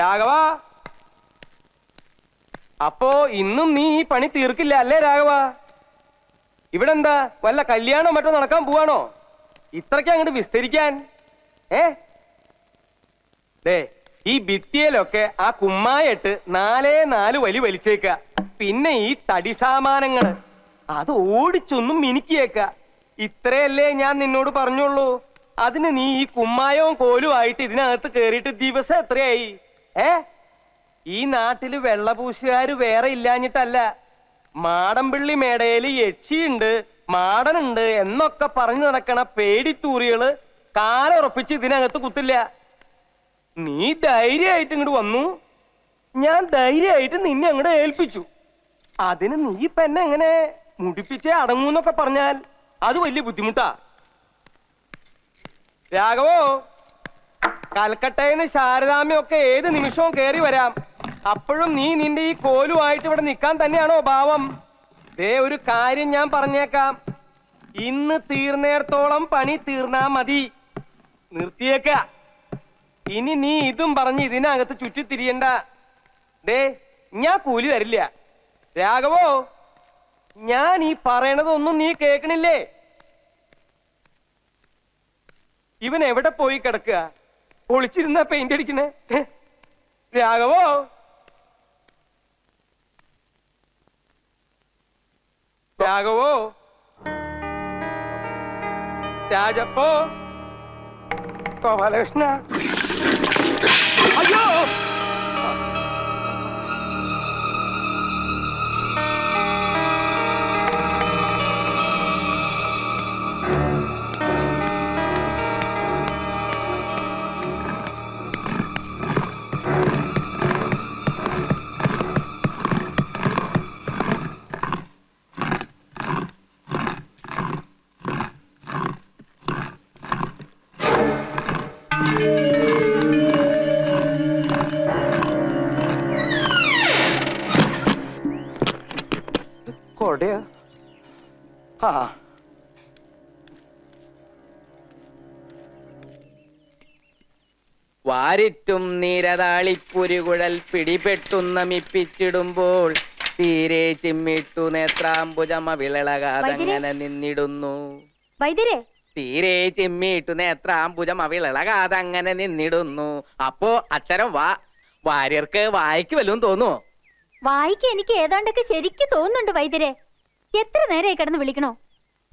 രാഘവ? അപ്പോ ഇന്നും നീ ഈ പണി തീർക്കില്ല അല്ലേ രാഘവ? ഇവിടെ എന്താ വല്ല കല്യാണോ മറ്റോ നടക്കാൻ പോവാണോ? ഇത്രയ്ക്ക് അങ്ങോട്ട് വിസ്തരിക്കാൻ. ഏ? ദേ ഈ ഭിത്തിയിലൊക്കെ ആ കുമ്മായിട്ട് നാലേ നാല് വലി വലിച്ചേക്ക. പിന്നെ ഈ തടി സാമാനങ്ങൾ. അത് ഓടിച്ചൊന്നും മിനുക്കിയേക്ക. ഇത്രയല്ലേ ഞാൻ നിന്നോട് പറഞ്ഞുള്ളൂ. അതിന് നീ ഈ കുമ്മായവും കോലുമായിട്ട് ഇതിനകത്ത് കേറിയിട്ട് ദിവസം എത്രയായി? ഏ? ഈ നാട്ടിൽ വെള്ളപൂശുകാര് വേറെ ഇല്ലാഞ്ഞിട്ടല്ല. മാടമ്പിള്ളി മേടയിൽ യക്ഷിയുണ്ട് മാടനുണ്ട് എന്നൊക്കെ പറഞ്ഞു നടക്കണ പേടിത്തൂറികൾ കാലുറപ്പിച്ച് ഇതിനകത്ത് കുത്തില്ല. നീ ധൈര്യമായിട്ട് ഇങ്ങോട്ട് വന്നു. ഞാൻ ധൈര്യമായിട്ട് നിന്നെ അങ്ങോട്ട് ഏൽപ്പിച്ചു. അതിന് നീ ഇപ്പൊ എന്നെ എങ്ങനെ മുടിപ്പിച്ചേ അടങ്ങൂന്നൊക്കെ പറഞ്ഞാൽ അത് വലിയ ബുദ്ധിമുട്ടാ. രാഘവോ? കൽക്കട്ടയിന്ന് ശാരദാമ്മയൊക്കെ ഏത് നിമിഷവും കേറി വരാം. അപ്പോഴും നീ നിന്റെ ഈ കോലുമായിട്ട് ഇവിടെ നിൽക്കാൻ തന്നെയാണോ ഭാവം? ദേ ഒരു കാര്യം ഞാൻ പറഞ്ഞേക്കാം. ഇന്ന് തീർന്നേടത്തോളം പണി തീർന്നാ മതി. നിർത്തിയേക്ക. ഇനി നീ ഇതും പറഞ്ഞ് ഇതിനകത്ത് ചുറ്റിത്തിരിയണ്ട. ദേ ഞാൻ കൂലി തരില്ല. രാഘവോ ഞാൻ ഈ പറയണതൊന്നും നീ കേക്കണില്ലേ ഇവൻ എവിടെ പോയി കിടക്കുക? ഒളിച്ചിരുന്ന പെയിന്റ് അടിക്കണേ? രാഘവോ? രാഘവോ? രാജപ്പോ? ഗോപാലകൃഷ്ണ അയ്യോ! വാരിറ്റും നീരതാളിപ്പുരുകുഴൽ പിടിപെട്ടുന്ന മിപ്പിച്ചിടുമ്പോൾ തീരെ ചിമ്മിട്ടു നേത്രാംബുജമ വിളളകാതങ്ങനെ നിന്നിടുന്നു. വൈദ്യരെ. തീരെ ചിമ്മിട്ടു നേത്രാംബുജമ വിളളകാതങ്ങനെ നിന്നിടുന്നു. അപ്പോ അക്ഷരം വാ. വാര്യർക്ക് വായിക്ക് വല്ലതും തോന്നുവോ? വായിക്ക എനിക്ക് ഏതാണ്ടൊക്കെ ശരിക്കും തോന്നുന്നുണ്ട് വൈദ്യരെ. എത്ര നേരെ കിടന്ന് വിളിക്കണോ?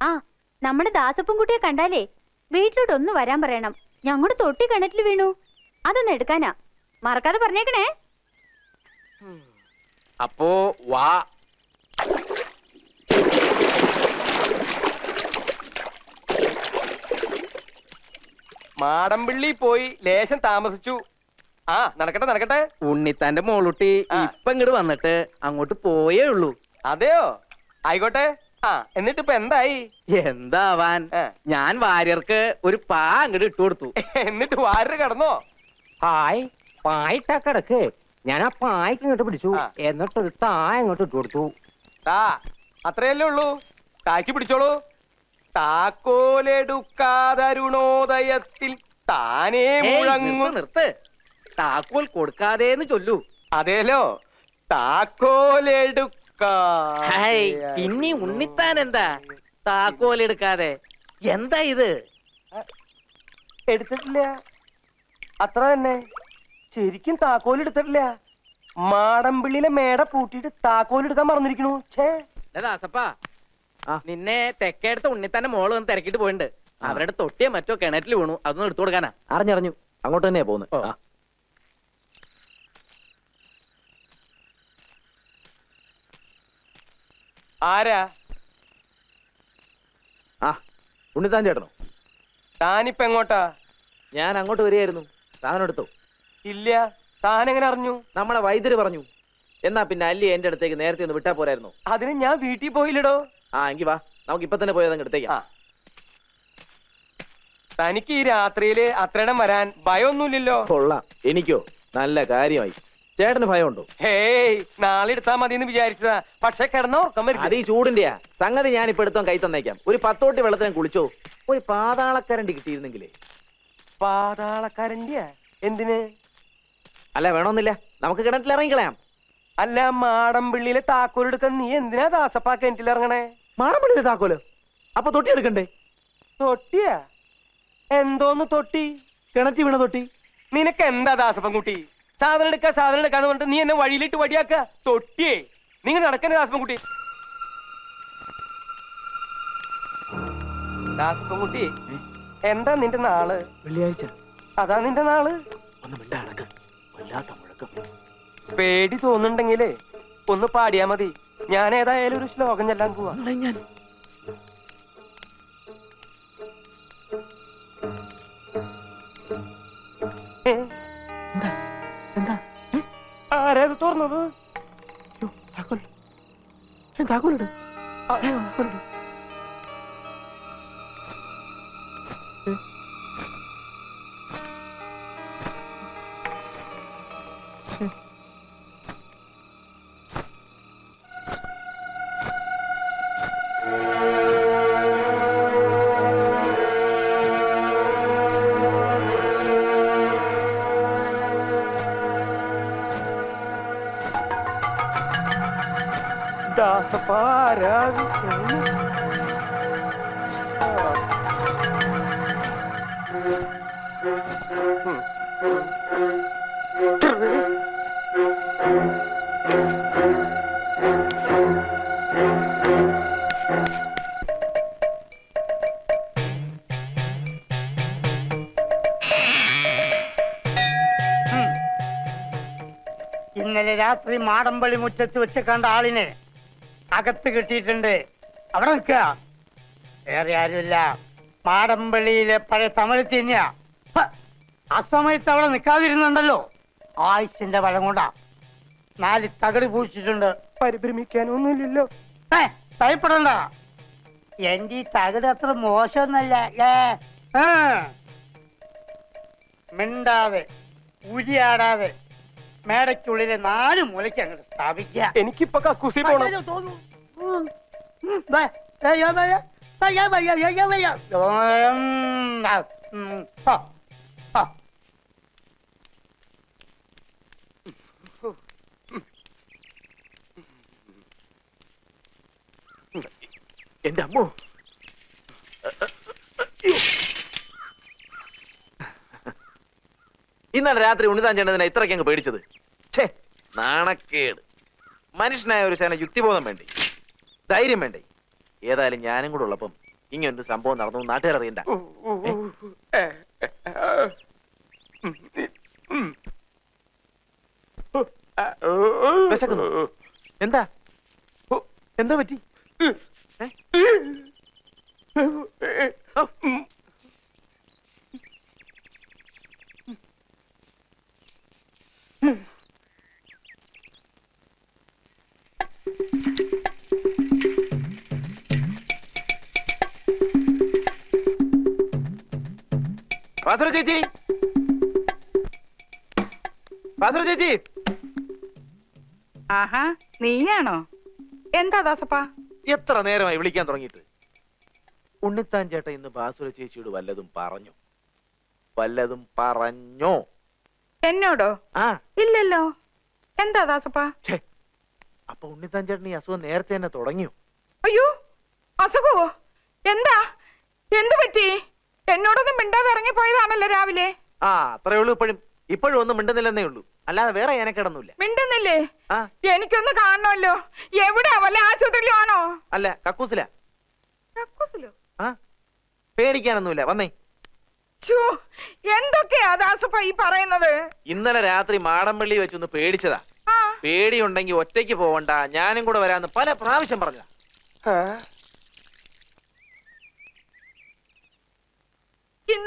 ആ നമ്മുടെ ദാസപ്പൻകുട്ടിയെ കണ്ടാലേ വീട്ടിലോട്ട് ഒന്ന് വരാൻ പറയണം. ഞങ്ങളുടെ തൊട്ടി കിണറ്റിൽ വീണു. അതൊന്ന് എടുക്കാനാ. മറക്കാതെ പറഞ്ഞേക്കണേ. അപ്പോ വാ. മാടമ്പിള്ളി പോയി ലേശം താമസിച്ചു. ആ നടക്കട്ടെ നടക്കട്ടെ. ഉണ്ണിത്താന്റെ മോളുട്ടി. ഇപ്പൊ ഇങ്ങോട്ട് വന്നിട്ട് അങ്ങോട്ട് പോയേ ഉള്ളൂ. അതെയോ? ആയിക്കോട്ടെ. ആ എന്നിട്ട് ഇപ്പൊ എന്തായി? എന്താവാൻ? ഞാൻ വാര്യർക്ക് ഒരു പാ അങ്ങോട്ട് ഇട്ടു കൊടുത്തു. എന്നിട്ട് വാര്യർ കടന്നോ? ഹായ് പായിട്ട കിടക്ക് ഞാൻ ആ പായ്ക്ക് ഇങ്ങോട്ട് പിടിച്ചു. ആ. എന്നിട്ടൊരു തായ ഇങ്ങോട്ട് ഇട്ട് കൊടുത്തു. താ അത്രയല്ലേ ഉള്ളൂ. താക്കി പിടിച്ചോളൂ. താക്കോലെടുക്കാതരുണോദയത്തിൽ താനേ മുഴങ്ങു. നിർത്ത്, താക്കോൽ താക്കോൽ കൊടുക്കാതേന്ന് ചൊല്ലൂ. അതേലോ താക്കോലെടുക്കാ. ഹായ് ഇനി ഉണ്ണിത്താൻ എന്താ താക്കോൽ എടുക്കാതെ എന്താ ഇത്? എടുത്തിട്ടില്ല. അത്ര തന്നെ. ശരിക്കും താക്കോൽ എടുത്തിട്ടില്ല. മാടമ്പിള്ളിയിലെ മേട പൂട്ടിയിട്ട് താക്കോൽ എടുക്കാൻ മറന്നിരിക്കണു. ഛേ. ദാസപ്പാ നിന്നെ നിന്നെ ഉണ്ണി തന്നെ മോൾ വന്ന് തിരക്കിട്ട് പോയിണ്ട്. അവരുടെ തൊട്ടിയോ മറ്റോ കിണറ്റിൽ വീണു. അതൊന്നും എടുത്തു കൊടുക്കാനാ. അറിഞ്ഞറിഞ്ഞു. അങ്ങോട്ട് തന്നെയാ പോകുന്നത്. ആ. ആരാ? ആ ഉണ്ണിത്താൻ ചേട്ടനോ? താനിപ്പെങ്ങോട്ടാ ഞാൻ അങ്ങോട്ട് വരികയായിരുന്നു. താനെടുത്തോ ഇല്ല താൻ എങ്ങനെ അറിഞ്ഞു? നമ്മളെ വൈദ്യര് പറഞ്ഞു. എന്നാ പിന്നെ അല്ലി എന്റെ അടുത്തേക്ക് നേരത്തെ ഒന്ന് വിട്ടാ പോരായിരുന്നു. അതിന് ഞാൻ വീട്ടിൽ പോയില്ലടോ. ആ എങ്കി വാ. നമുക്ക് ഇപ്പൊ തന്നെ പോയത് എടുത്തേക്കാം. തനിക്ക് ഈ രാത്രിയിൽ അത്രയിടം വരാൻ ഭയമൊന്നുമില്ലല്ലോ കൊള്ളാം. എനിക്കോ? നല്ല കാര്യമായി. ചേട്ടന് ഭയമുണ്ടോ? ഹേയ് നാളെ എടുത്താ മതി എന്ന് വിചാരിച്ചതാ. പക്ഷെ കിടന്ന ഉറക്കം അത് വരും ഈ ചൂടിന്റെയാ. സംഗതി ഞാൻ ഇപ്പൊ എടുത്തോ കൈ തന്നേക്കാം. ഒരു പത്തോട്ടി വെള്ളത്തിന് കുളിച്ചോ. ഒരു പാതാളക്കരണ്ടി കിട്ടിയിരുന്നെങ്കിലേ. പാതാളക്കാരന്റെ എന്തിന്? അല്ല വേണമെന്നില്ല നമുക്ക് കിണറ്റിൽ ഇറങ്ങിക്കളയാം അല്ല മാടമ്പിള്ളിയിലെ താക്കോലെടുക്കാൻ നീ എന്തിനാ ദാസപ്പാ കിണറ്റിലിറങ്ങണേ മാറമ്പള്ളിയിലെ താക്കോൽ? അപ്പൊ തൊട്ടി എടുക്കണ്ടേ? തൊട്ടിയാ? എന്തോന്ന് തൊട്ടി? കിണറ്റി വീണ തൊട്ടി. നിനക്ക് എന്താ ദാസപ്പൻകുട്ടി സാധനം എടുക്ക സാധനം എടുക്കാന്ന് പറഞ്ഞിട്ട് നീ എന്നെ വഴിയിലിട്ട് വടിയാക്ക? തൊട്ടിയേ. നിങ്ങൾ നടക്കണേ ദാസപ്പൻകുട്ടി ദാസപ്പൻകുട്ടി എന്താ നിന്റെ നാൾ? വെള്ളിയാഴ്ച. അതാ നിന്റെ നാൾ. ഒന്ന് മിണ്ടാണക്ക് വല്ലാത്ത മുഴക്കം. പേടി തോന്നുന്നുണ്ടെങ്കിലേ ഒന്ന് പാടിയാ മതി. ഞാൻ ഏതായാലും ഒരു ശ്ലോകം ചെല്ലാൻ പോവാ. ഞാൻ. ആരാ തുറന്നത്? താക്കോലിട്. താക്കോലിട്. ദാസപ്പാ ആരാ ഇത്? ആ. ഉം. ഇന്നലെ രാത്രി മാടമ്പള്ളി മുറ്റത്ത് വെച്ച് കണ്ട ആളിനെ അകത്ത് കിട്ടിയിട്ടുണ്ട്. അവിടെ നിൽക്കുക. വേറെ ആരുമില്ല. മാടമ്പള്ളിയിലെ പഴയ തമിഴ് തന്നെയാ ആ സമയത്ത് അവിടെ നിൽക്കാതിരുന്നുണ്ടല്ലോ ആയുസിന്റെ വളം കൊണ്ടാ നാല് തകട് പൂച്ചിട്ടുണ്ട് പരിഭ്രമിക്കാനൊന്നുമില്ലല്ലോ ഏ ഭയപ്പെടണ്ട എന്റെ ഈ തകട് അത്ര മോശമൊന്നല്ല. മിണ്ടാതെ ഉരിയാടാതെ മേടയ്ക്കുള്ളിലെ നാല് മൂലയ്ക്ക് അങ്ങോട്ട് സ്ഥാപിക്കുക എനിക്കിപ്പോ കുസി പോണം അയ്യോ, ആ, ഉം. ആ, ആ. എന്റെ അമ്മോ. ഇന്നലെ രാത്രി ഉണ്ണിതാൻ ചേട്ടതിനെ ഇത്രയ്ക്ക് അങ്ങ് പേടിച്ചത്. ഛേ നാണക്കേട്. മനുഷ്യനായ ഒരു സേന യുക്തിബോധം വേണ്ടേ? ധൈര്യം വേണ്ടേ? ഏതായാലും ഞാനും കൂടെ ഉള്ളപ്പം ഇങ്ങനൊരു സംഭവം നടന്നു നാട്ടുകാർ അറിയണ്ട. ഏ, വാസുര ചേച്ചി. പാത്ര ചേച്ചി. ആഹാ നീയാണോ? എന്താ ദാസപ്പാ? എത്ര നേരമായി വിളിക്കാൻ തുടങ്ങിയിട്ട്? ഉണ്ണിത്താൻ ചേട്ടൻ ഇന്ന് ബാസുര ചേച്ചിയോട് വല്ലതും പറഞ്ഞു. വല്ലതും പറഞ്ഞോ? എന്നോടോ? ആ. ഇല്ലല്ലോ. എന്താ ദാസപ്പാ? ഛേ അപ്പൊ ഉണ്ണിത്താൻ ചേട്ടൻ ഈ അസുഖം നേരത്തെ തന്നെ തുടങ്ങിയോ? അയ്യോ അസുഖവോ? എന്താ? എന്തു പറ്റി? എന്നോടൊന്നും മിണ്ടാതെ ഇറങ്ങി പോയതാണല്ലോ രാവിലെ. ആ അത്രേ ഉള്ളൂ ഇപ്പോഴും. ഇപ്പോഴും ഒന്നും മിണ്ടുന്നില്ലെന്നേ ഉള്ളൂ. അല്ലാതെ വേറെ ഏനക്കിടന്നില്ല മിണ്ടുന്നില്ലേ? ആ. എനിക്കൊന്ന് കാണണമല്ലോ. എവിടെയാ വല്ല ആശുപത്രിയിലും ആണോ അല്ല കക്കൂസില. കക്കൂസിലോ? ആ. പേടിക്കാനൊന്നുമില്ല. വന്നേ. ഛോ, എന്തൊക്കെയാ ദാസപ്പ ഈ പറയുന്നത്? ഇന്നലെ രാത്രി മാടമ്പള്ളി വെച്ചൊന്ന് പേടിച്ചതാ. ആ. പേടിയുണ്ടെങ്കിൽ ഒറ്റയ്ക്ക് പോവണ്ട. ഞാനും കൂടെ വരാന്ന് പല പ്രാവശ്യം പറഞ്ഞതാ.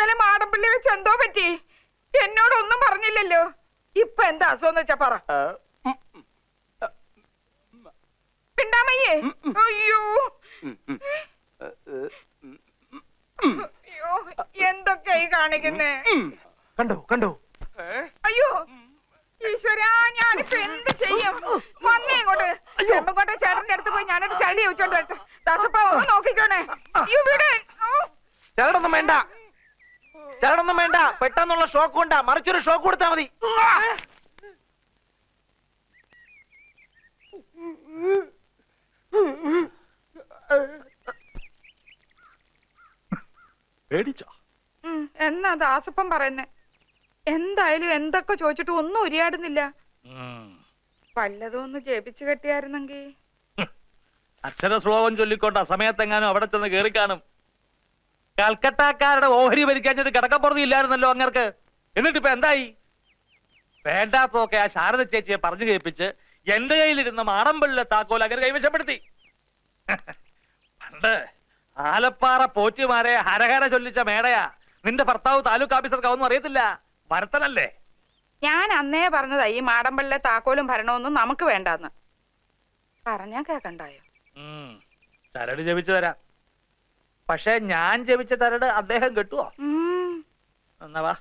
ഇന്നലെ മാടമ്പള്ളി വെച്ച് എന്തോ പറ്റി? എന്നോടൊന്നും പറഞ്ഞില്ലല്ലോ. ഇപ്പൊ എന്താ അസുഖം വെച്ചാ പറ. പിണ്ടാമയ്യേ. അയ്യോ. അയ്യോ എന്തൊക്കെയാ കാണിക്കുന്നേ? കണ്ടോ കണ്ടോ? അയ്യോ. ഈശ്വരാ ഞാനിപ്പോ എന്ത് ചെയ്യും? വന്നേ ഇങ്ങോട്ട്. ചെമ്പങ്കോട്ടെ ചേട്ടന്റെ അടുത്ത് പോയി ഞാനൊരു ശൈലി വെച്ചോണ്ട് വരട്ടെ. ദാസപ്പ ഒന്ന് നോക്കിക്കോണേ. ഇവിടെ. ഓ, വേണ്ട. തരണൊന്നും വേണ്ട. പെട്ടെന്നുള്ള ഷോക്ക് കൊണ്ടാ മറിച്ചൊരു ഷോക്ക് കൊടുത്താ മതി. എന്നാ ദാസപ്പം പറയുന്നേ. എന്തായാലും എന്തൊക്കെ ചോദിച്ചിട്ട് ഒന്നും ഉരിയാടുന്നില്ല. പല്ലതൊന്ന് ഒന്ന് ജപിച്ചു കെട്ടിയായിരുന്നെങ്കി. അക്ഷര ശ്ലോകം ചൊല്ലിക്കോട്ടെ സമയത്തെങ്ങാനും അവിടെ ചെന്ന് കേറിക്കാനും കൽക്കട്ടക്കാരുടെ ഓഹരി ഭരിക്കാഞ്ഞിട്ട് കിടക്കപ്പുറത്ത് ഇല്ലായിരുന്നല്ലോ അങ്ങർക്ക്. എന്നിട്ട് ഇപ്പൊ എന്തായി? വേണ്ടാത്തതൊക്കെ ആ ശാരദ ചേച്ചിയെ പറഞ്ഞു കേൾപ്പിച്ച് എന്റെ കയ്യിലിരുന്ന മാറമ്പള്ളിലെ താക്കോൽ അങ്ങനെ കൈവശപ്പെടുത്തി. പണ്ട് ആലപ്പാറ പോറ്റിമാരെ ഹരഹര ചൊല്ലിച്ച മേടയാ. നിന്റെ ഭർത്താവ് താലൂക്ക് ഓഫീസർക്കാവൊന്നും അറിയത്തില്ല. ഭരത്തനല്ലേ ഞാൻ അന്നേ പറഞ്ഞതാ ഈ മാടമ്പള്ളിലെ താക്കോലും ഭരണമൊന്നും നമുക്ക് വേണ്ടെന്ന്. പറഞ്ഞാ കേക്കണ്ടായോ. ചരട് ജപിച്ചു തരാം. പക്ഷെ ഞാൻ ജപിച്ച തരട് അദ്ദേഹം കെട്ടുവോ? എന്നാ വാ.